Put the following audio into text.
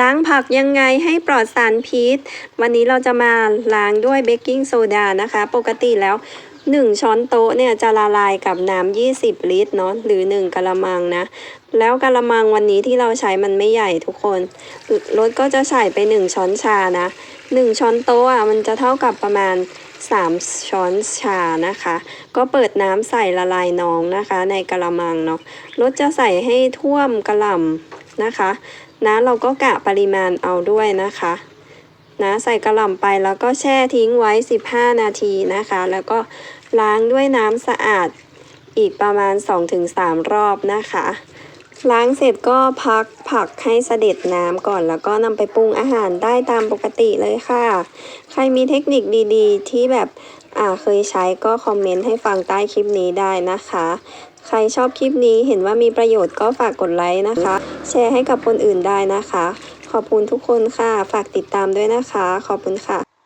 ล้างผักยังไงให้ปลอดสารพิษ วันนี้เราจะมาล้างด้วยเบกกิ้งโซดานะคะ ปกติแล้ว 1 ช้อนโต๊ะเนี่ยจะละลายกับน้ำ20 ลิตรเนาะหรือ 1กะละมังนะ แล้วกะละมังวันนี้ที่เราใช้มันไม่ใหญ่ทุกคนรสก็จะใส่ไป 1 ช้อนชานะ 1 ช้อนโต๊ะอะมันจะเท่ากับประมาณ 3 ช้อนชานะคะ ก็เปิดน้ำใส่ละลายน้องนะคะ ในกะละมังเนาะรสจะใส่ให้ท่วมกะหล่ำ นะคะนะเราก็กะปริมาณเอาด้วยนะคะนะใส่กระหล่ำไปแล้วก็แช่ทิ้งไว้ 15 นาทีนะคะ แล้วก็ล้างด้วยน้ำสะอาดอีกประมาณ 2-3 รอบนะคะ ล้างเสร็จก็พักผักให้เสด็จน้ำก่อน แล้วก็นำไปปรุงอาหารได้ตามปกติเลยค่ะ ใครมีเทคนิคดีๆ ที่แบบอ่าเคยใช้ก็คอมเมนต์ให้ฟังใต้คลิปนี้ได้นะคะ ใครชอบคลิปนี้เห็นว่ามีประโยชน์ก็ฝากกดไลค์นะคะ แชร์ให้กับคนอื่นได้นะคะ ขอบคุณทุกคนค่ะ ฝากติดตามด้วยนะคะ ขอบคุณค่ะ